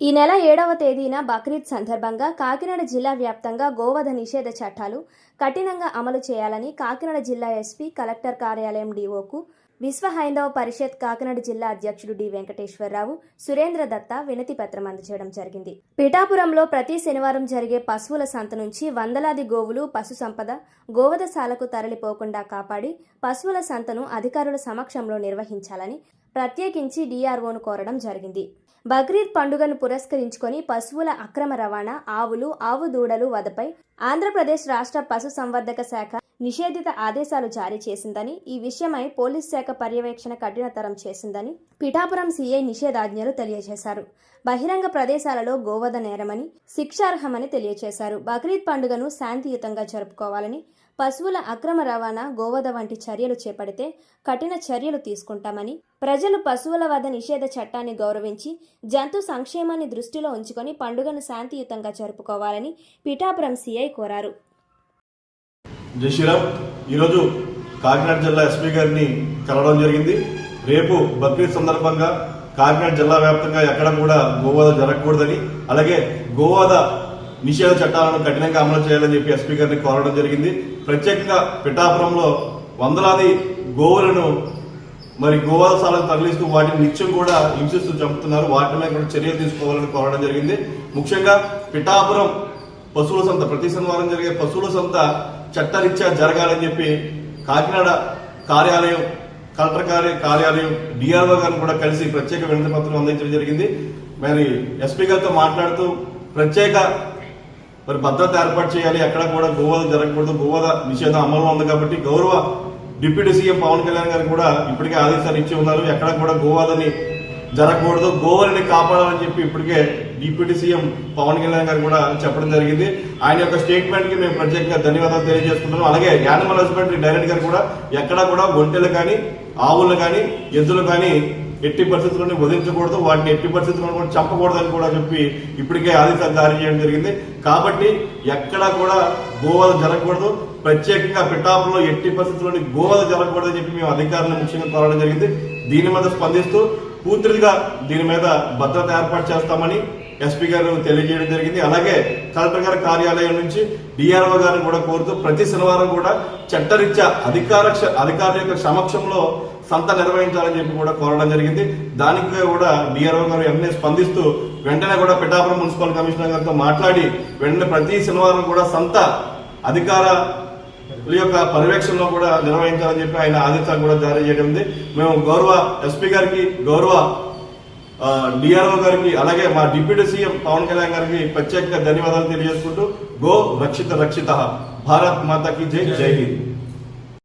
ఈ నెల ఏడవ తేదీన బక్రీద్ సందర్భంగా కాకినాడ జిల్లా వ్యాప్తంగా గోవధ నిషేధ చట్టాలు కఠినంగా అమలు చేయాలని కాకినాడ జిల్లా ఎస్పీ కలెక్టర్ కార్యాలయం డీఓకు విశ్వ హైందవ పరిషత్ కాకినాడ జిల్లా అధ్యక్షుడు డి వెంకటేశ్వరరావు సురేంద్ర దత్త వినతి పత్రం అందజేయడం జరిగింది. పిఠాపురంలో ప్రతి శనివారం జరిగే పశువుల సంత నుంచి వందలాది గోవులు పశు సంపద గోవధశాలకు తరలిపోకుండా కాపాడి పశువుల సంతను అధికారుల సమక్షంలో నిర్వహించాలని ప్రత్యేకించి డిఆర్ఓను కోరడం జరిగింది. బక్రీద్ పండుగను పురస్కరించుకొని పశువుల అక్రమ రవాణా ఆవులు ఆవు దూడలు వధపై ఆంధ్రప్రదేశ్ రాష్ట్ర పశు సంవర్ధక శాఖ నిషేధిత ఆదేశాలు జారీ చేసిందని ఈ విషయమై పోలీస్ శాఖ పర్యవేక్షణ కఠినతరం చేసిందని పిఠాపురం సీఐ నిషేధాజ్ఞలు తెలియజేశారు. బహిరంగ ప్రదేశాలలో గోవధ నేరమని శిక్షార్హమని తెలియజేశారు. బక్రీద్ పండుగను శాంతియుతంగా జరుపుకోవాలని పశువుల అక్రమ రవాణా గోవధ వంటి చర్యలు చేపడితే కఠిన చర్యలు తీసుకుంటామని ప్రజలు పశువుల వధ నిషేధ చట్టాన్ని గౌరవించి జంతు సంక్షేమాన్ని దృష్టిలో ఉంచుకొని పండుగను శాంతియుతంగా జరుపుకోవాలని పిఠాపురం సిఐ కోరారు. జయశ్రీరామ్ ఈరోజు కాకినాడ జిల్లా ఎస్పీ గారిని కలవడం జరిగింది. రేపు బక్రీద్ సందర్భంగా కాకినాడ జిల్లా వ్యాప్తంగా ఎక్కడ కూడా గోవాద జరగకూడదని అలాగే గోవాద నిషేధ చట్టాలను కఠినంగా అమలు చేయాలని చెప్పి ఎస్పీ గారిని కోరడం జరిగింది. ప్రత్యేకంగా పిఠాపురంలో వందలాది గోవులను మరి గోవాసాలకు తరలిస్తూ వాటిని నిత్యం కూడా హింసిస్తూ చంపుతున్నారు. వాటి మీద కూడా చర్యలు తీసుకోవాలని కోరడం జరిగింది. ముఖ్యంగా పిఠాపురం పశువుల సంత ప్రతి శనివారం జరిగే పశువుల సంత చట్టరీత్యా జరగాలని చెప్పి కాకినాడ కార్యాలయం కలెక్టర్ కార్య కార్యాలయం డిఆర్ఓ గారిని కూడా కలిసి ప్రత్యేక వినతి పత్రం అందించడం జరిగింది. మరి ఎస్పీ గారితో మాట్లాడుతూ ప్రత్యేక మరి భద్రత ఏర్పాటు చేయాలి ఎక్కడ కూడా గోవాద జరగకూడదు. గోవాద నిషేధం అమల్లో ఉంది కాబట్టి గౌరవ డిప్యూటీ సీఎం పవన్ కళ్యాణ్ గారు కూడా ఇప్పటికే ఆదేశాలు ఇచ్చి ఉన్నారు. ఎక్కడ కూడా గోవాదని జరగకూడదు. గోవాలని కాపాడాలని చెప్పి ఇప్పటికే డిప్యూటీ సీఎం పవన్ కళ్యాణ్ గారు కూడా చెప్పడం జరిగింది. ఆయన యొక్క స్టేట్మెంట్కి మేము ప్రత్యేకంగా ధన్యవాదాలు తెలియజేసుకుంటున్నాం. అలాగే యానిమల్ హస్బెండరీ డైరెక్టర్ గారు కూడా ఎక్కడ కూడా ఒంటెలు కానీ ఆవులు కానీ ఎద్దులు కానీ ఎట్టి పరిస్థితుల్లోనే వదిలించకూడదు వాటిని ఎట్టి పరిస్థితుల్లో కూడా చంపకూడదని కూడా చెప్పి ఇప్పటికే ఆదేశాలు జారీ చేయడం జరిగింది. కాబట్టి ఎక్కడా కూడా గోవాద జరగకూడదు. ప్రత్యేకంగా పిఠాపులో ఎట్టి పరిస్థితుల్లోని గోవాద జరగకూడదని చెప్పి మేము అధికారులను ముఖ్యంగా కోరడం జరిగింది. దీని మీద స్పందిస్తూ పూర్తిగా దీని మీద భద్రత ఏర్పాటు చేస్తామని ఎస్పీ గారు తెలియజేయడం జరిగింది. అలాగే కలెక్టర్ గారి కార్యాలయం నుంచి డిఆర్ఓ గారిని కూడా కోరుతూ ప్రతి శనివారం కూడా చట్టరీత్యా అధికార అధికారుల యొక్క సమక్షంలో సంత నిర్వహించాలని చెప్పి కూడా కోరడం జరిగింది. దానికి కూడా డిఆర్ఓ గారు ఎంఏ స్పందిస్తూ వెంటనే కూడా పిఠాపురం మున్సిపల్ కమిషనర్ గారితో మాట్లాడి వెంటనే ప్రతి శనివారం కూడా సంత అధికార యొక్క పర్యవేక్షణలో కూడా నిర్వహించాలని చెప్పి ఆయన ఆదేశాలు కూడా జారీ చేయడం ఉంది. మేము గౌరవ ఎస్పీ గారికి గౌరవ డిఆర్ఓ గారికి అలాగే మా డిప్యూటీ సీఎం పవన్ కళ్యాణ్ గారికి ప్రత్యేకంగా ధన్యవాదాలు తెలియజేసుకుంటూ గో రక్షిత రక్షిత. భారత్ మాతాకి జై జై హింద్.